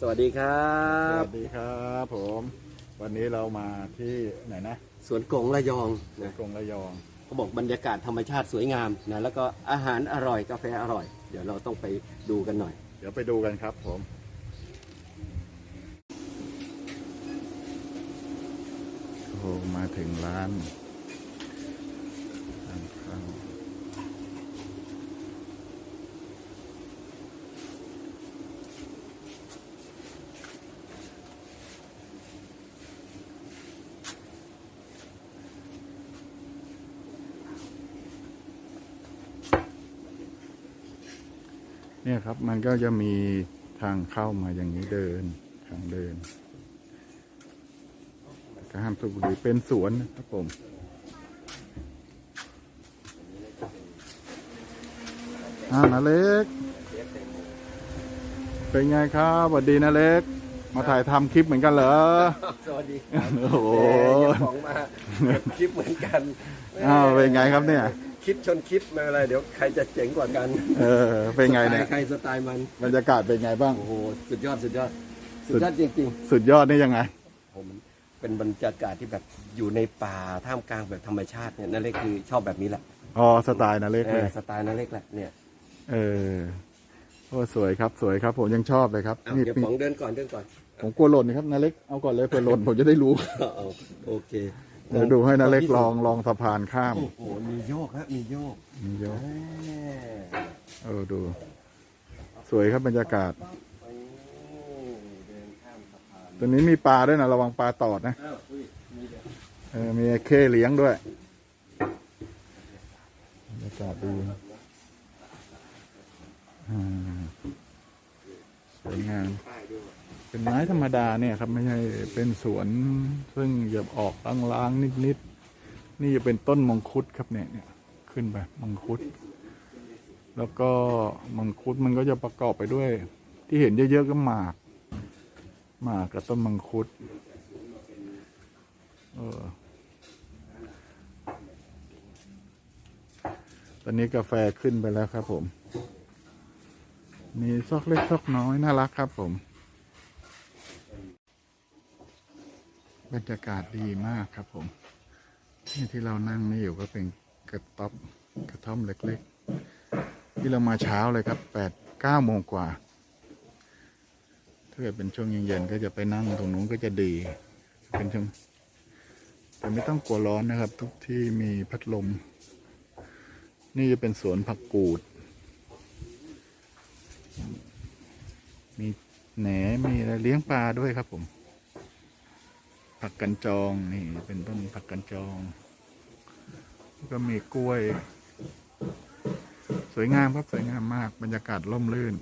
สวัสดีครัสบ วัสดีครับผม วันนี้เรามาที่ไหนนะสวนกงระยองนะกรงระยอง เขาบอกบรรยากาศธรรมชาติสวยงามนะแล้วก็อาหารอร่อยกาแฟอร่อย เดี๋ยวเราต้องไปดูกันหน่อย เดี๋ยวไปดูกันครับผม โอ้โหมาถึงร้านร้านข้าว เนี่ยครับมันก็จะมีทางเข้ามาอย่างนี้เดินทางเดินกห้ามสูบบุหรี่เป็นสวนนะครับผมอ่านาเล็ก เป็นไงครับสวัสดีนาเล็ก มาถ่ายทำคลิปเหมือนกันเหรอ สวัสดีครับโอ้โห แหมเจ้าของมาคลิปเหมือนกันอ้าวเป็นไงครับเนี่ย คิดชนคิดไม่เป็นไรเดี๋ยวใครจะเจ๋งกว่ากันเออเป็นไงเนี่ยใครสไตล์มันบรรยากาศเป็นไงบ้างโอ้โหสุดยอดสุดยอดสุสุดดยอดจริงสุดยอดนี่ยังไง ๆผมเป็นบรรยากาศที่แบบอยู่ในป่าท่ามกลางแบบธรรมชาติเนี่ยนั่นเลยคือชอบแบบนี้แหละอ๋อสไตล์นาเล็กเอเลอยสไตล์นั่นเล็กแหละเนี่ยเออโอ้สวยครับสวยครับ ผมยังชอบเลยครับเอานี่เดี๋ยวมีป๋องเดินก่อนเดินก่อนผมกลัวหล่นนะครับนาเล็กเอาก่อนเลยเผื่อหล่นผมจะได้รู้ เอาโอเค เดี๋ยวดูให้นาเล็กลองลองสะพานข้าม โอ้โหมีโยกฮะมีโยกนี่เดี๋ยวแหมเออดู สวยครับบรรยากาศโอ้เดินข้ามสะพานตัวนี้มีปลาด้วยนะระวังปลาตอดนะอ้าวอุ้ยมีเดี๋ยวเออมีไอ้เคเลี้ยงด้วยบรรยากาศดีอ่าสวยงาม ป้ายด้วย เป็นไม้ธรรมดาเนี่ยครับไม่ใช่เป็นสวน ซึ่งจะออกล้างๆนิดๆนี่จะเป็นต้นมังคุดครับเนี่ยเนี่ยขึ้นไปมังคุด แล้วก็มังคุดมันก็จะประกอบไปด้วย ที่เห็นเยอะๆก็หมากหมากกับต้นมังคุดเออตอนนี้กาแฟขึ้นไปแล้วครับผมมีซอกเล็กซอกน้อยน่ารักครับผม บรรยากาศดีมากครับผมนี่ที่เรานั่งนี่อยู่ก็เป็นกระต๊อบกระท่อมเล็กๆ ที่เรามาเช้าเลยครับแปดเก้าโมงกว่า ถ้าเกิดเป็นช่วงเย็นๆก็จะไปนั่งตรงนู้นก็จะดีเป็นช่วงแต่ไม่ต้องกลัวร้อนนะครับ ทุกที่มีพัดลม นี่จะเป็นสวนผักกูด มีแหนมีอะไรเลี้ยงปลาด้วยครับผม ผักกันจองนี่เป็นต้นผักกันจอง ก็มีกล้วย สวยงามครับสวยงามมากบรรยากาศร่มรื่น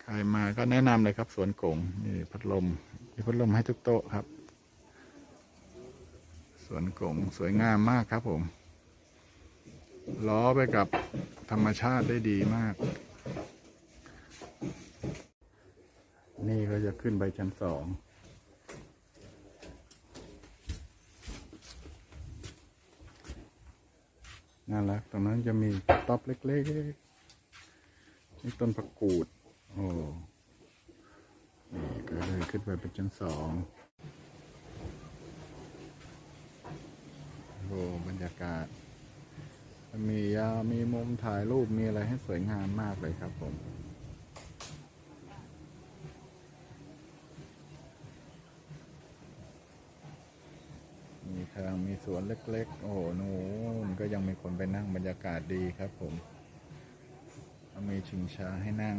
ใครมาก็แนะนำเลยครับสวนกงนี่พัดลมมีพัดลมให้ทุกโต๊ะครับ สวนกงสวยงามมากครับผม ล้อไปกับธรรมชาติได้ดีมาก นี่ก็จะขึ้นไปชั้นสอง น่ารัก ตรงนั้นจะมีต๊อบเล็กๆ นี่ต้นผักกูด โอ้ นี่ก็เลยขึ้นไปเป็นชั้นสองโอ้บรรยากาศ มียามีมุมถ่ายรูป มีอะไรให้สวยงามมากเลยครับผม ทางมีสวนเล็กๆ โอ้โหนู่นก็ยังมีคนไปนั่งบรรยากาศดีครับผม มีชิงช้าให้นั่ง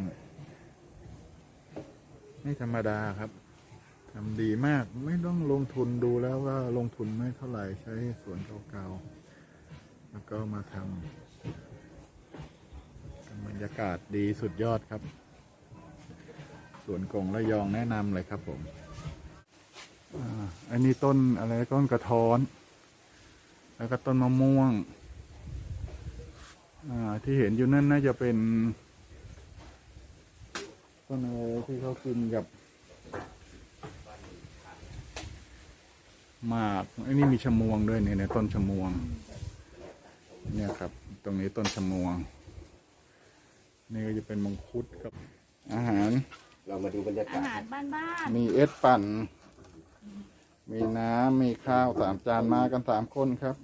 ไม่ธรรมดาครับทำดีมากไม่ต้องลงทุนดูแล้วว่าลงทุนไม่เท่าไหร่ใช้สวนเก่าๆ แล้วก็มาทำบรรยากาศดีสุดยอดครับ สวนกงระยองแนะนำเลยครับผม อ่าอันนี้ต้นอะไรต้นกระท้อน แล้วก็ต้นมะม่วงอ่าที่เห็นอยู่นั่นน่าจะเป็น ต้นอะไรที่เขากินกับหมากอันนี้มีชะมวงด้วยเนี่ยในต้นชะมวง เนี่ยครับ ตรงนี้ต้นชะมวง นี่ก็จะเป็นมังคุดครับ อาหาร เรามาดูบรรยาอากาศหารบ้านมีเอสปั่น มีน้ำมีข้าวสามจานมากันสามคนครับ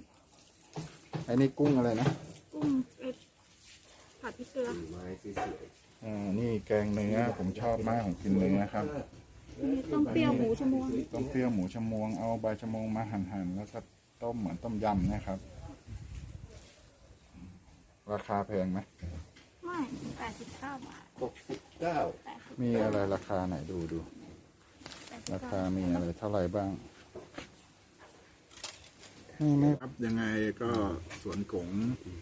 ไอ้นี่กุ้งอะไรนะๆกุ้งเอ็ดผัดพริกเกลือไม้สวยอ่านี่แกงเนื้อผมชอบมากผมกินเนื้อครับมีต้มเปรี้ยวหมูชะมวงต้มเปรี้ยวหมูชะมวงเอาใบชะมวงมาหั่นๆแล้วก็ต้มเหมือนต้มยำนะครับ ราคาแพงไหมไม่แปดสิบเก้าบาทๆหกสิบเก้าแปดสิบมีอะไรราคาไหนดูดู แปดสิบราเก้า คามีอะไรเท่าไหร่บ้าง นี่นะ ครับยังไงก็สวนกง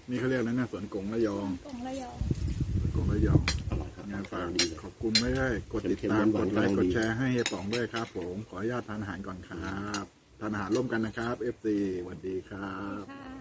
นี่เขาเรียกอะไรนะสวนกงระยองกล่องระยอง สวนกงระยองงานฝากขอบคุณไม่ได้กดติดตามกดไลค์กดแชร์ให้เฮียป๋องด้วยครับผมขออนุญาตทานอาหารก่อนครับทานอาหารร่วมกันนะครับ FC สวัสดีครับ ค่ะ